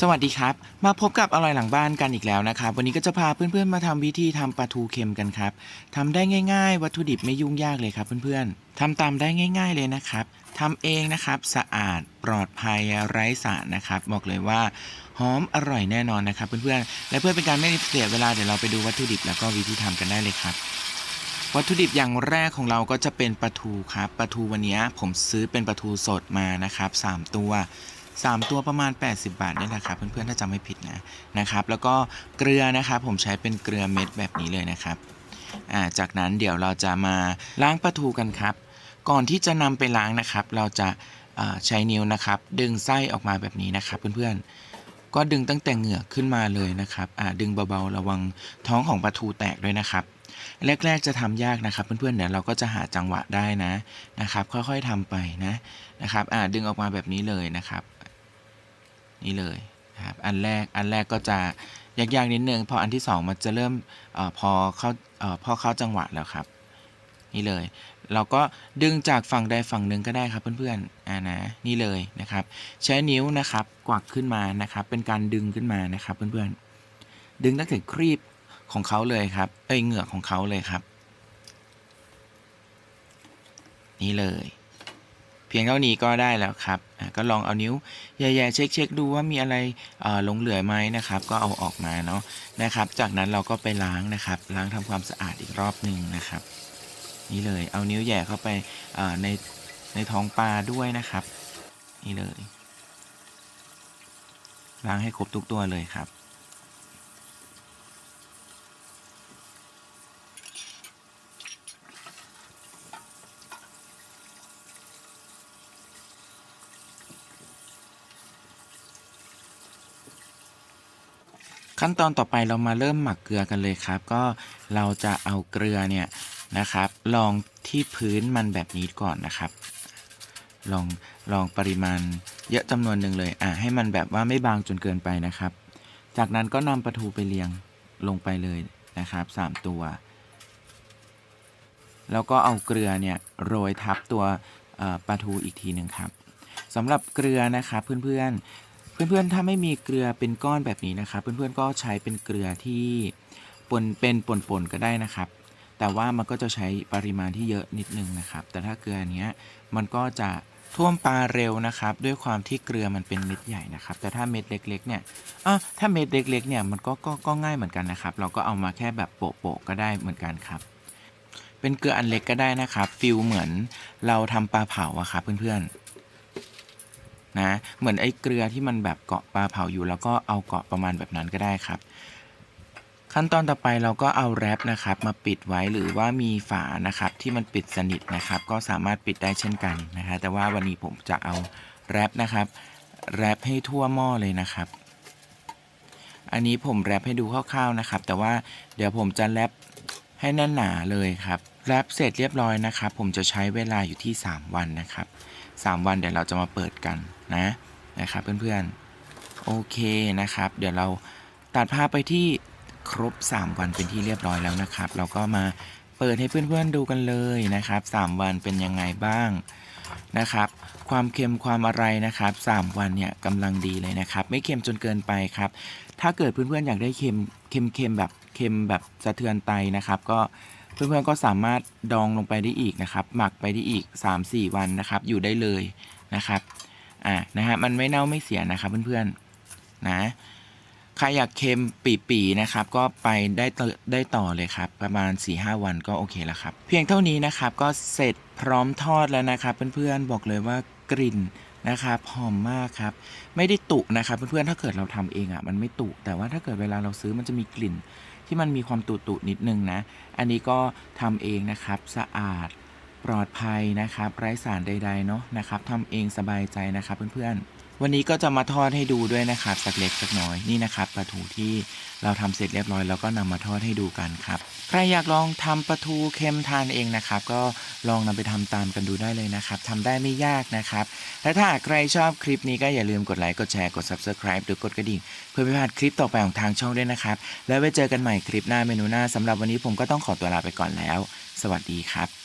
สวัสดีครับ มาพบกับอร่อยหลังบ้านกันอีกแล้วนะครับ วันนี้ก็จะพาเพื่อนๆมาทำวิธีทำปลาทูเค็มกันครับทำได้ง่าย ๆ วัตถุดิบไม่ยุ่งยากเลยครับเพื่อนๆทำตามได้ง่าย ๆเลยนะครับทำเองนะครับสะอาดปลอดภัยไร้สารนะครับ บอกเลยว่าหอมอร่อยแน่นอนนะครับ เพื่อนๆและเพื่อเป็นการไม่เสียเวลาเดี๋ยวเราไปดูวัตถุดิบแล้วก็วิธีทำกันได้เลยครับวัตถุดิบอย่างแรกของเราก็จะเป็นปลาทูครับปลาทูวันนี้ผมซื้อเป็นปลาทูสดมานะครับสามตัว 3 ตัวประมาณ 80 บาทนี่แหละครับเพื่อนๆถ้าจำไม่ผิดนะนะครับ แล้วก็เกลือนะครับผมใช้เป็นเกลือเม็ดแบบนี้เลยนะครับอ่าจากนั้นเดี๋ยวเราจะมาล้างปลาทูกันครับ ก่อนที่จะนำไปล้างนะครับ เราจะาใช้นิ้วนะครับ ดึงไส้ออกมาแบบนี้นะครับ เพื่อนๆก็ดึงตั้งแต่เหงือกขึ้นมาเลยนะครับดึงเบาๆระวังท้องของปลาทูแตกด้วยนะครับแรก ๆ จะทำยากนะครับ เพื่อนๆเดี๋ยวเราก็จะหาจังหวะได้นะนะครับ ค่อยๆทำไปนะนะครับดึงออกมาแบบนี้เลยนะครับ นี่เลยนะครับอันแรกอันแรกก็จะยากๆนิดนึงพออันที่สองมันจะเริ่มอพอเข้าออพอเข้าจังหวะแล้วครับ นี่เลย เราก็ดึงจากฝั่งใดฝั่งหนึ่งก็ได้ครับเพื่อนๆอ่านะนี่เลยนะครับ ใช้นิ้วนะครับกวักขึ้นมานะครับ เป็นการดึงขึ้นมานะครับเพื่อนๆดึงตั้งแต่ครีบของเขาเลยครับเอ้ยเหงือกของเขาเลยครับ นี่เลย พียงเท่านี้ก็ได้แล้วครับก็ลองเอานิ้วแย่ๆเช็คๆดูว่ามีอะไรหลงเหลือไหมนะครับ ก็เอาออกมาเนาะนะครับ จากนั้นเราก็ไปล้างนะครับ ล้างทำความสะอาดอีกรอบหนึ่งนะครับ นี่เลยเอานิ้วแย่เข้าไปในในท้องปลาด้วยนะครับ นี่เลยล้างให้ครบทุกตัวเลยครับ ขั้นตอนต่อไปเรามาเริ่มหมักเกลือกันเลยครับ ก็เราจะเอาเกลือเนี่ยนะครับ ลองที่พื้นมันแบบนี้ก่อนนะครับ ลองลองปริมาณเยอะจำนวนหนึ่งเลยอะให้มันแบบว่าไม่บางจนเกินไปนะครับ จากนั้นก็นำปลาทูไปเรียงลงไปเลยนะครับสามตัว แล้วก็เอาเกลือเนี่ยโรยทับตัวปลาทูอีกทีหนึ่งครับสำหรับเกลือนะครับเพื่อนๆ เพื่อนๆ ถ้าไม่มีเกลือเป็นก้อนแบบนี้นะครับ เพื่อนๆ ก็ใช้เป็นเกลือที่ปนเป็นป่นๆ ก็ได้นะครับ แต่ว่ามันก็จะใช้ปริมาณที่เยอะนิดนึงนะครับ แต่ถ้าเกลือเนี้ยมันก็จะท่วมปลาเร็วนะครับ ด้วยความที่เกลือมันเป็นเม็ดใหญ่นะครับ แต่ถ้าเม็ดเล็กๆ เนี่ยอะถ้าเม็ดเล็กๆ เนี่ยมันก็ก็ก็ง่ายเหมือนกันนะครับ เราก็เอามาแค่แบบโปะๆ ก็ได้เหมือนกันครับ เป็นเกลืออันเล็กก็ได้นะครับ ฟิลเหมือนเราทำปลาเผาอะครับเพื่อนๆ นะเหมือนไอ้เกลือที่มันแบบเกาะปลาเผาอยู่ แล้วก็เอาเกาะประมาณแบบนั้นก็ได้ครับ ขั้นตอนต่อไปเราก็เอาแรปนะครับมาปิดไว้หรือว่ามีฝานะครับที่มันปิดสนิทนะครับ ก็สามารถปิดได้เช่นกันนะฮะแต่ว่าวันนี้ผมจะเอาแรปนะครับแรปให้ทั่วหม้อเลยนะครับ อันนี้ผมแรปให้ดูคร่าวๆนะครับ แต่ว่าเดี๋ยวผมจะแรปให้แน่นหนาเลยครับแรปเสร็จเรียบร้อยนะครับ ผมจะใช้เวลาอยู่ที่ 3 วันนะครับ 3 วันเดี๋ยวเราจะมาเปิดกัน นะนะครับเพื่อนๆ โอเคนะครับ เดี๋ยวเราตัดภาพไปที่ครบ 3 วันเป็นที่เรียบร้อยแล้วนะครับ เราก็มาเปิดให้เพื่อนๆดูกันเลยนะครับ 3 วันเป็นยังไงบ้างนะครับ ความเค็มความอะไรนะครับ 3 วันเนี่ยกำลังดีเลยนะครับ ไม่เค็มจนเกินไปครับ ถ้าเกิดเพื่อนๆอยากได้เค็มเค็มเค็มแบบเค็มแบบสะเทือนไตนะครับ ก็เพื่อนๆก็สามารถดองลงไปได้อีกนะครับ หมักไปได้อีก 3-4 วันนะครับ อยู่ได้เลยนะครับ อ่านะฮะมันไม่เน่าไม่เสียนะครับเพื่อนๆนะใครอยากเค็มปีๆนะครับ ก็ไปได้ต่อได้ต่อเลยครับ ประมาณ 4-5 วันก็โอเคแล้วครับ เพียงเท่านี้นะครับก็เสร็จพร้อมทอดแล้วนะครับ เพื่อนๆบอกเลยว่ากลิ่นนะครับหอมมากครับ ไม่ได้ตุนะครับ เพื่อนๆถ้าเกิดเราทำเองอะมันไม่ตุแต่ว่าถ้าเกิดเวลาเราซื้อมันจะมีกลิ่น ที่มันมีความตุๆนิดนึงนะ อันนี้ก็ทำเองนะครับสะอาด ปลอดภัยนะครับ ไร้สารใดๆเนาะนะครับทำเองสบายใจนะครับเพื่อนๆ วันนี้ก็จะมาทอดให้ดูด้วยนะครับสักเล็กสักน้อยนี่นะครับปลาทูที่เราทำเสร็จเรียบร้อยแล้วก็นำมาทอดให้ดูกันครับ ใครอยากลองทำปลาทูเค็มทานเองนะครับ ก็ลองนำไปทำตามกันดูได้เลยนะครับทำได้ไม่ยากนะครับ และถ้าใครชอบคลิปนี้ก็อย่าลืมกดไลค์กดแชร์กด subscribe หรือกดกระดิ่ง เพื่อไม่พลาดคลิปต่อไปของทางช่องด้วยนะครับ แล้วไว้เจอกันใหม่คลิปหน้าเมนูหน้าสำหรับวันนี้ผมก็ต้องขอตัวลาไปก่อนแล้ว สวัสดีครับ